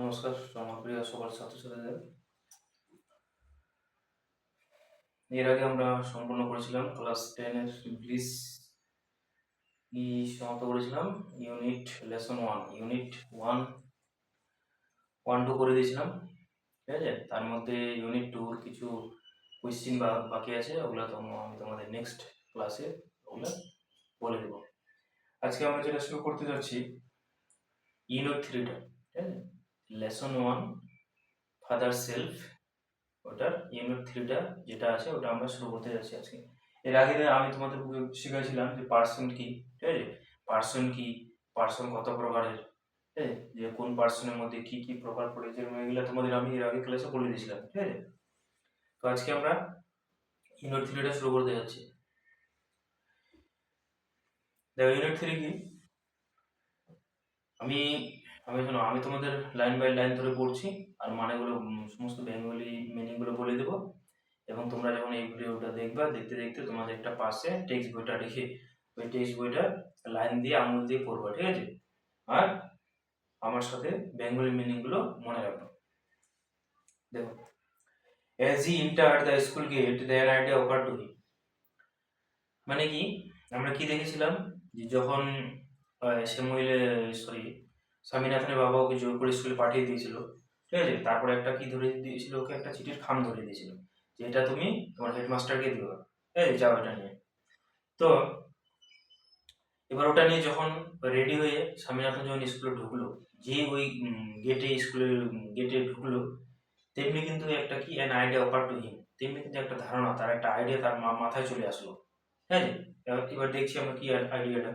নমস্কার আমার প্রিয় সকল ছাত্রছাত্রীদের। এর আগে আমরা সম্পূর্ণ করেছিলাম ক্লাস টেনের ইংলিশ ই সমাপ্ত করেছিলাম unit lesson one unit one one two করে দিয়েছিলাম, ঠিক আছে? তার মধ্যে ইউনিট টুর কিছু কোয়েশ্চিন বা বাকি আছে, ওগুলো তো আমি তোমাদের নেক্সট ক্লাসে ওগুলো বলে দেবো। আজকে আমরা যেটা শুরু করতে যাচ্ছি ইউনিট থ্রিটা ঠিক আছে? লেসন ওয়ান ফাদার সেলফ ওটার ইউনিট থ্রিটা যেটা আছে, ওটা আমরা শুরু করতে যাচ্ছি আজকে। এর আগে আমি তোমাদের শিখেছিলাম যে পার্সন কি, ঠিক আছে? পার্সন কি পার্সন কত প্রকারের, ঠিক আছে? যে কোন পার্সনের মধ্যে কি কি প্রকার পড়েছে এগুলো তোমাদের আমি এর আগে ক্লাসে বলে দিয়েছিলাম, ঠিক আছে? তো আজকে আমরা ইউনিট থ্রিটা শুরু করতে যাচ্ছি। দেখো ইউনিট থ্রি কি? আমি আমি শোনো, আমি তোমাদের লাইন বাই লাইন ধরে পড়ছি, আর মানেগুলো সমস্ত বেঙ্গলি মিনিংগুলো বলে দেবো। এবং তোমরা যখন এই ভিডিওটা দেখবা, দেখতে দেখতে তোমাদের একটা পাশে টেক্সট বইটা রেখে, ওই টেক্সট বইটা লাইন দিয়ে আঙুল দিয়ে পড়বা, ঠিক আছে? আর আমার সাথে বেঙ্গলি মিনিংগুলো মনে রাখব। দেখো as he enter the school gate there idea over to he মানে কি? আমরা কি দেখেছিলাম? যে যখন মহিলা সরি স্বামীনাথনের বাবা ওকে জোর করে স্কুলে পাঠিয়ে দিয়েছিল, ঠিক আছে? তারপরে একটা কি ধরে দিয়েছিল ওকে? একটা চিঠির খাম ধরে দিয়েছিল, যে এটা তুমি তোমার হেডমাস্টারকে দিও, ঠিক আছে? যাও এটা নিয়ে। তো এবার ওটা নিয়ে যখন রেডি হয়ে স্বামীনাথন যখন স্কুলে ঢুকলো, যে ওই গেটে স্কুলের গেটে ঢুকলো, তেমনি কিন্তু একটা কি an idea over to him তেমনি কিন্তু একটা ধারণা, তার একটা আইডিয়া তার মাথায় চলে আসলো হ্যাঁ এবার দেখছি আমরা কি আইডিয়াটা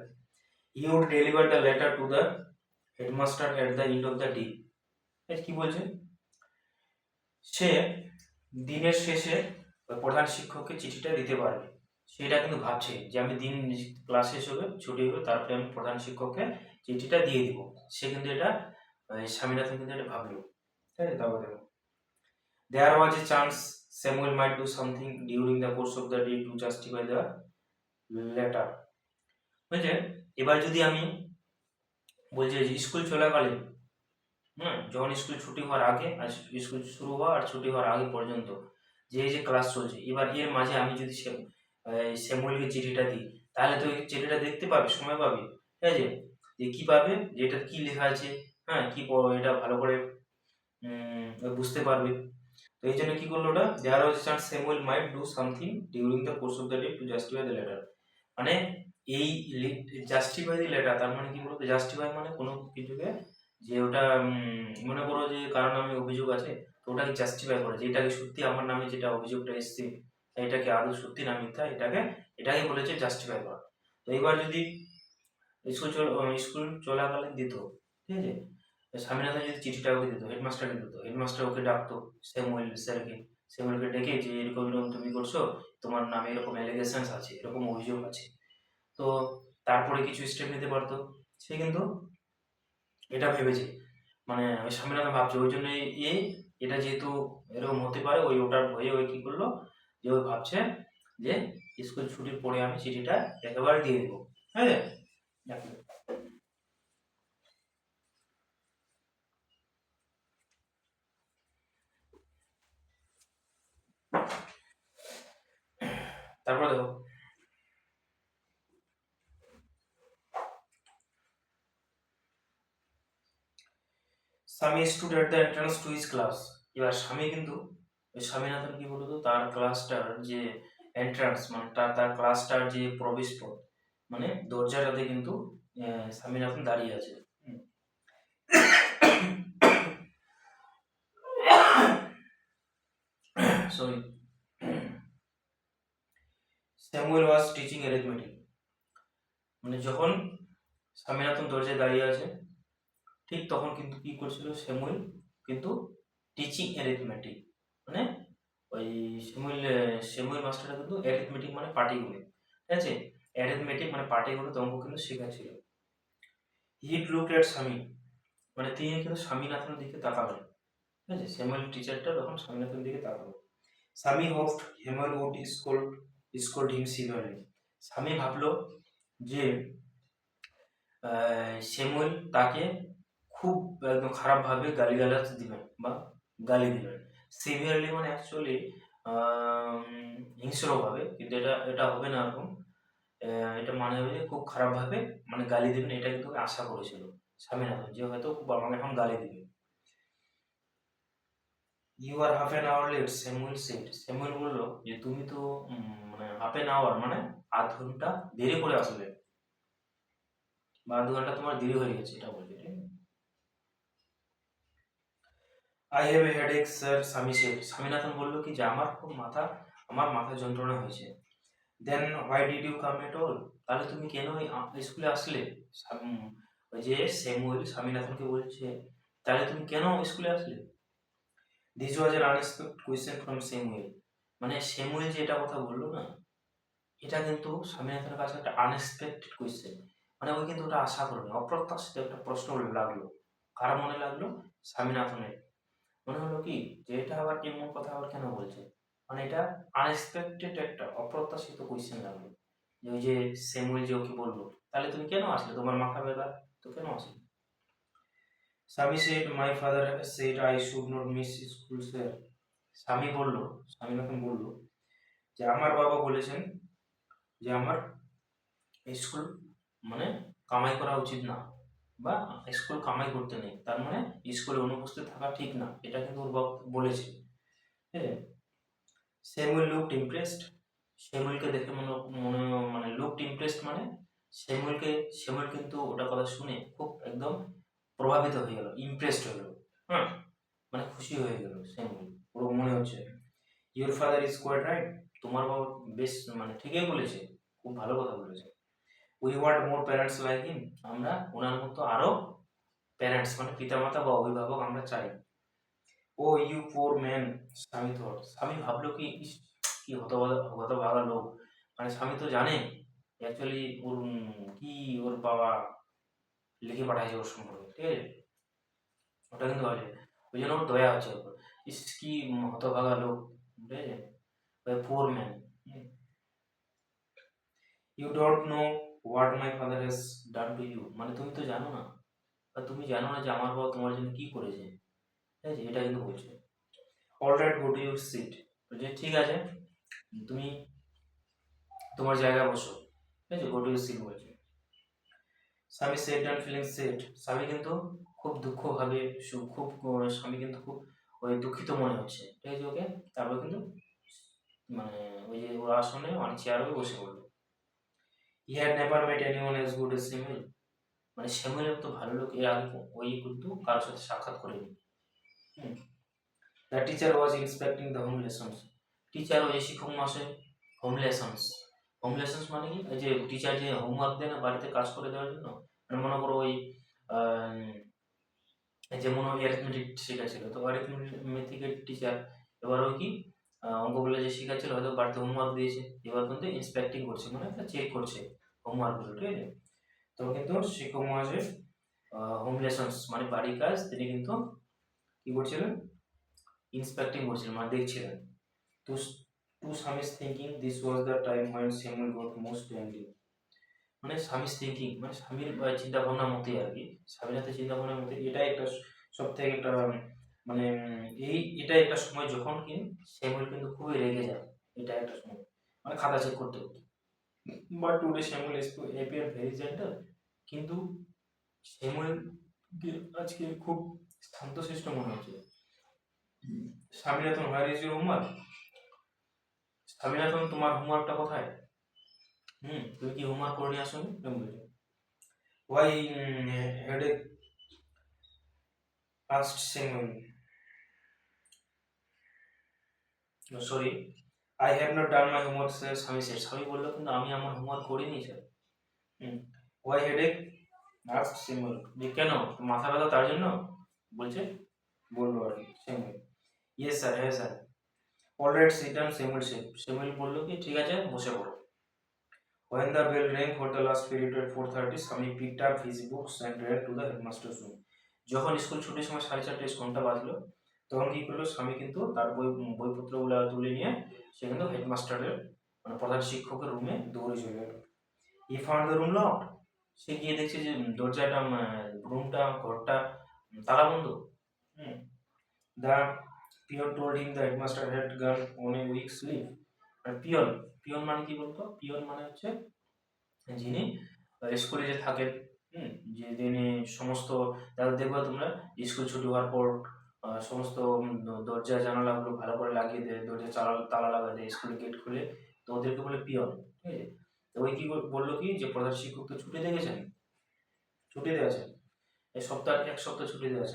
he would deliver the letter to the headmaster at the end of the day কি বলছে? সে দিনের শেষে প্রধান শিক্ষককে চিঠিটা দিতে পারবে। সেটা কিন্তু ভাবছে যে আমি দিন ক্লাস শেষ হবে, ছুটি হবে, তারপরে আমি প্রধান শিক্ষককে চিঠিটা দিয়ে দিব। সে কিন্তু এটা স্বামীনাথন কিন্তু এটা ভাবলো। ঠিক আছে, তারপর দেখো। There was a chance Samuel might do something during the course of the day to justify the letter বুঝছে এবার যদি আমি বলছে স্কুল চলাকালীন হুম, যখন স্কুল ছুটি হওয়ার আগে, আর স্কুল শুরু হওয়া আর ছুটি হওয়ার আগে পর্যন্ত যে যে ক্লাস চলছে, এবার এর মাঝে আমি যদি শ্যামলকে চিঠিটা দিই, তাহলে তো চিঠিটা দেখতে পাবে সময় পাবে, ঠিক আছে? যে কি পাবে, যে এটা কি লেখা আছে হ্যাঁ কি এটা ভালো করে বুঝতে পারবে। তো এই জন্য কি করল ওটা? There was chance Samuel might do something during the course of the day to justify the letter মানে এই জাস্টিফাই লেটার তার মানে কি বলতো? জাস্টিফাই মানে কোনো কিছুকে যে ওটা মনে করো যে কারণ নামে অভিযোগ আছে, তো ওটাকে জাস্টিফাই করে যে এটাকে সত্যি আমার নামে যেটা অভিযোগটা এসছে, এটাকে আদৌ সত্যি না মিথ্যা, এটাকে এটাকে বলেছে জাস্টিফাই করা। তো এবার যদি স্কুল স্কুল চলাকালীন দিত, ঠিক আছে? স্বামীনাথন যদি চিঠিটা ওকে দিত, হেডমাস্টারকে দিত, হেডমাস্টার ওকে ডাকতো, স্যামুয়েল স্যারকে, স্যামুয়েলকে ডেকে যে এরকম এরকম তুমি করছ, তোমার নামে এরকম অ্যালিগেশনস আছে, এরকম অভিযোগ আছে। তো তারপরে কিছু স্টেপ নিতে পারতো। সে কিন্তু এটা ভেবেছে। মানে ওই স্বামীনাথন ভাবছে, ওই জন্য এই এটা যেহেতু এরকম হতে পারে, ওই ওটার ভয়ে ওই কি করল, যে ওই ভাবছে যে স্কুল ছুটির পরে আমি চিঠিটা একেবারে দিয়ে দেবো। হ্যাঁ। তারপরে দেখো Swami stood at the entrance to his class এবার স্বামী কিন্তু স্বামীনাথন কি বলতো? তার ক্লাসটার যে এন্ট্রান্স মানে তার তার ক্লাসটার যে প্রবেশ পথ মানে দরজাটাতে কিন্তু স্বামীনাথন দাঁড়িয়ে আছে। Sorry Samuel was teaching arithmetic মানে যখন স্বামীনাথন দরজায় দাঁড়িয়ে আছে ঠিক তখন কিন্তু কি করছিল? স্যামুয়েল কিন্তু টিচিং অ্যারিথমেটিক মানে ওই স্যামুয়েল আহ, স্যামুয়েল মাস্টারটা কিন্তু অ্যারিথমেটিক মানে পাটিগুলো ঠিক আছে? অ্যারিথমেটিক মানে পাটিগুলো অঙ্ক কিন্তু শেখাচ্ছিল। হি লুক এট স্বামী মানে তিনি কিন্তু স্বামীনাথনের দিকে তাকাবেন ঠিক আছে? স্যামুয়েল টিচারটা তখন স্বামীনাথনের দিকে তাকাবে Swami he thought Samuel would scold scold him severely Swami ভাবলো যে স্যামুয়েল তাকে খুব একদম খারাপভাবে গালিগালাজ দিবেন বা গালি দিবেন। সিভিয়ারলি মানে অ্যাকচুয়ালি হিংস্রভাবে, কিন্তু এটা এটা হবে না এরকম। এটা মানে হবে যে খুব খারাপভাবে মানে গালি দিবেন, এটা কিন্তু আশা করেছিল স্বামীনাথন যে হয়তো আমাকে এখন গালি দিবে। You are half an hour late Samuel said Samuel বলল যে, তুমি তো মানে হাফ অ্যান আওয়ার মানে আধ ঘণ্টা দেরি করে আসলে। বা আধ ঘণ্টা তোমার দেরি হয়ে গেছে, এটা বলছে, ঠিক I have a headache sir Swami said Swaminathan বলল কি, যে আমার খুব মাথা, আমার মাথা যন্ত্রণা হয়েছে। Then why did you come at all তাহলে তুমি কেন স্কুলে আসলে? ওই যে স্যামুয়েল স্বামীনাথনকে বলছে, তাহলে তুমি কেন স্কুলে আসলে? This was an unexpected question from Samuel মানে স্যামুয়েল যে এটা কথা বলল না, এটা কিন্তু স্বামীনাথনের কাছে একটা আনএক্সপেক্টেড কোয়েশ্চেন মানে ওই কিন্তু ওটা আশা করেনি অপ্রত্যাশিত একটা প্রশ্ন লাগল। কার মনে লাগল? স্বামীনাথনের। মনে হলো কি, যে এটা আবার এমন কথা আবার কেন বলছে? মানে এটা আনএক্সপেক্টেড একটা অপ্রত্যাশিত কোয়েশ্চেন লাগল। যে ওই যে স্যামুয়েল যে ওকে বলল, তাহলে তুমি কেন আসলে? তোমার মাথা ব্যথা তো কেন আসলে Swami said my father said I should not miss school sir Swami বলল স্বামীনাথন বলল, যে আমার বাবা বলেছেন যে আমার স্কুল মানে কামাই করা উচিত না। বা স্কুল কামাই করতে নেই। তার মানে স্কুলে অনুপস্থিত থাকা ঠিক না। এটা কিন্তু ওর বলেছে। স্যামুয়েল লুকড ইমপ্রেসড স্যামুয়েলকে দেখে মনে মনে মানে লুকড ইমপ্রেসড মানে স্যামুয়েলকে স্যামুয়েল কিন্তু ওটা কথা শুনে খুব একদম প্রভাবিত হয়ে গেল ইমপ্রেসড হয়ে গেল। হ্যাঁ? মানে খুশি হয়ে গেল স্যামুয়েল পুরো মনে হচ্ছে। Your father is quite right তোমার বাবা বেশ মানে ঠিকই বলেছে, খুব ভালো কথা বলেছে। We want more parents like him আমরা ওনার মতো আরও প্যারেন্টস মানে পিতামাতা বা অভিভাবক আমরা চাই। ও you poor man Swami thought Swami ভাবলো কি কি হতভাগা হতভাগা লোক। মানে স্বামী তো জানে অ্যাকচুয়ালি ওর কি ওর বাবা লিখে পাঠাইছে ওর সম্পর্কে, ঠিক আছে? ওটা কিন্তু আছে ওই জন্য ওর দয়া হচ্ছে ওর ইস, কি হতভাগা লোক, ঠিক আছে? Poor man you don't know what my father has done to you মানে তুমি তো জানো না। বা তুমি জানো না যে আমার বাবা তোমার জন্য কি করেছে। ঠিক আছে? এটা কিন্তু বলছে। All right go to your seat বলছে ঠিক আছে, তুমি তোমার জায়গায় বসো। ঠিক আছে? গো টু ইউর সিট বলছে। স্বামী সেট অ্যান্ড ফিলিং সেট স্বামী কিন্তু খুব দুঃখ ভাবে সু- খুব, স্বামী কিন্তু খুব ওই দুঃখিত মনে হচ্ছে। ঠিক আছে? ওকে? তারপর কিন্তু মানে ওই যে ওর আসনে মানে চেয়ারে বসে পড়ল he had never met anyone as good as Samuel মানে স্যামুয়েলের তো ভালো লোক এর আগে ওই কিন্তু কারোর সাথে সাক্ষাৎ করেনি। The teacher was inspecting the home lessons teacher ওই শিক্ষক মাসে হোম লেসন্স হোম লেসন্স মানে কি? যে টিচার যে হোমওয়ার্ক দেয় না বাড়িতে কাজ করে দেওয়ার জন্য? মানে মনে করো ওই যেমন ওই অ্যারিথমেটিক শেখাচ্ছিল। তো অ্যারিথমেটিকের টিচার এবার ওই কি? অঙ্কগুলো যে শেখাচ্ছিল হয়তো বাড়িতে হোমওয়ার্ক দিয়েছে। এবার কিন্তু ইন্সপেক্টিং করছে মানে চেক করছে। হোমওয়ার্কগুলো ঠিক আছে? তো কিন্তু শিক্ষক মহাশয় হোম লেসন্স মানে বাড়ির কাজ তিনি কিন্তু কি করছিলেন? ইন্সপেক্টিং করছিলেন মানে দেখছিলেন। To to Swami's thinking this was the time when Samuel got most angry মানে স্বামীস থিঙ্কিং মানে স্বামীর আহ, চিন্তা ভাবনার মতোই আর কি। স্বামীর হাতে চিন্তা ভাবনার মধ্যে এটাই একটা সব থেকে একটা মানে এই এটা একটা সময় যখন কি স্যামুয়েল কিন্তু খুবই রেগে যায় এটা একটা সময়। মানে খাতা চেক করতে করতে। But today Samuel appear very gentle কিন্তু স্যামুয়েল আজকে খুব শান্তশিষ্ট মনে হচ্ছে। স্বামীনাথন হোয়ার ইজ স্বামীনাথন, তোমার হোমওয়ার্কটা কোথায়? হুম, তুমি কি হোমওয়ার্ক করে নিয়ে আসো why headache asked Samuel sorry I have not done my homework sir Swami sir Swami বলল কিন্তু আমি আমার হোমওয়ার্ক করিনি sir why headache asked Samuel যে কেন? মাথা ব্যথা তার জন্য? বলছে। বলল আর কি স্যামুয়েল ইয়েস স্যার হ্যাঁ sir all right sit down Samuel said Samuel বলল কি ঠিক আছে বসে পড়ো. When the bell rang for the last period at 4.30, Sami picked up his books and ran to the headmaster's room. যখন school ছুটির সময় সাড়ে চারটে ঘণ্টা বাজলো তখন কি করল? স্বামী কিন্তু তার বই, বইপত্রগুলো তুলে নিয়ে সে কিন্তু হেডমাস্টারের মানে প্রধান শিক্ষকের রুমে দৌড়ে চলে গেল। ই ফাউন্ড রুম লক সে গিয়ে দেখছে যে দরজাটা রুমটা ঘরটা তালা বন্ধ। The peon told him the headmaster had gone on a week slip R peon peon মানে কি বলতো? পিয়ন মানে হচ্ছে যিনি স্কুলে যে থাকেন, হুম, যে দিনে সমস্ত, তাদের দেখবে তোমরা, স্কুল ছুটি হওয়ার পর সমস্ত দরজা জানালাগুলো ভালো করে লাগিয়ে দেয় দরজা তালা তালা লাগায় দেয় স্কুলের গেট খুলে তো ওদেরকে বলে পিয়ন ঠিক আছে? তো ওই কি বলল কি যে প্রধান শিক্ষক তো ছুটি দেখেছেন ছুটি দেওয়া এই সপ্তাহ এক সপ্তাহ ছুটি দেওয়া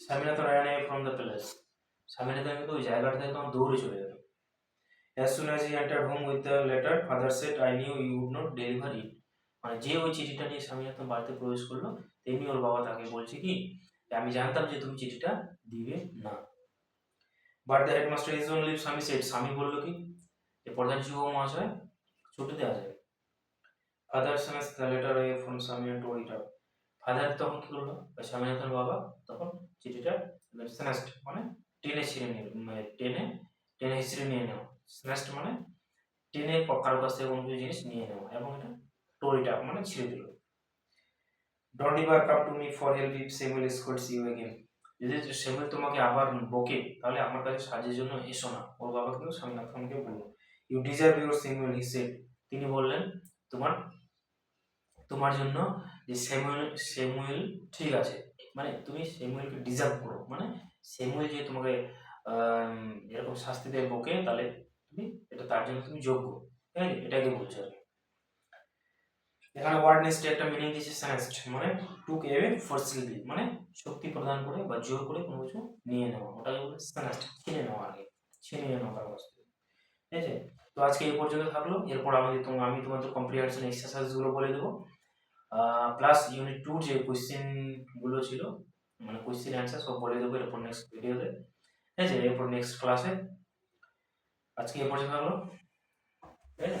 Swaminathan ran away from the palace Swaminathan কিন্তু ওই জায়গাটা থেকে তখন দৌড়ে চলে গেল। As soon as he entered home with the letter, father said, I knew you would not deliver it. মানে যে ওই চিঠিটা নিয়ে স্বামীনাথন বাড়িতে প্রবেশ করল তেমনি ওর বাবা তাকে বলছে কি আমি জানতাম যে তুমি চিঠিটা দিবে না। But the headmaster is on leave Swami said Swami বলল কি? যে প্রধান শিক্ষক মহাশয় ছুটি দেওয়া যায় father সামেস the letter away from Swami and tore it father তখন কি করল? স্বামীনাথন বাবা, তখন চিঠিটা স্ন্যাস্ট মানে টেনে ছিঁড়ে নিল মানে টেনে টেনে হিসেবে নিয়ে নেওয়া। স্ন্যাস্ট মানে টেনে কারও কাছ থেকে কোনো কিছু জিনিস নিয়ে নেওয়া এবং এটা টোরিটা মানে ছিঁড়ে দিল। Don't ever come to me for help if Samuel scolds you again যদি সেমুয়েল তোমাকে আবার বকে, তাহলে আমার কাছে সাহায্যের জন্য এসো না। ওর বাবাকেও স্বামীনাথনকে বলল you deserve your Samuel he said তিনি বললেন, তোমার তোমার জন্য যে সেমুয়েল সেমুয়েল ঠিক আছে। মানে তুমি সেমুয়েলকে ডিজার্ভ করো। মানে সেমুয়েল যে তোমাকে এরকম শাস্তি দেয় বকে, তাহলে তুমি, এটা তার জন্য তুমি যোগ্য। ঠিক আছে? এটাকে বলছে আর কি। এখানে ওয়ার্ড নেক্সট একটা মিনিং দিচ্ছে সেনেস্ট মানে টুক এওয়ে ফোর্সিবলি মানে শক্তি প্রদান করে বা জোর করে কোনো কিছু নিয়ে নেওয়া। ওটাকে বলে সেনেস্ট ছিনে নেওয়া আর কি ছিনিয়ে নেওয়া থেকে ঠিক আছে? তো আজকে এই পর্যন্ত থাকল। এরপর আমাদের তোমার আমি তোমাদের কম্প্রিহেনশন এক্সারসাইজগুলো বলে দেবো। প্লাস ইউনিট টু যে কোয়েশ্চেনগুলো ছিল মানে কোয়েশ্চেন অ্যান্সার সব বলে দেবো এরপর নেক্সট ভিডিওতে ঠিক আছে? এরপর নেক্সট ক্লাসে আজকে এ পর্যন্ত থাকল। ঠিক আছে?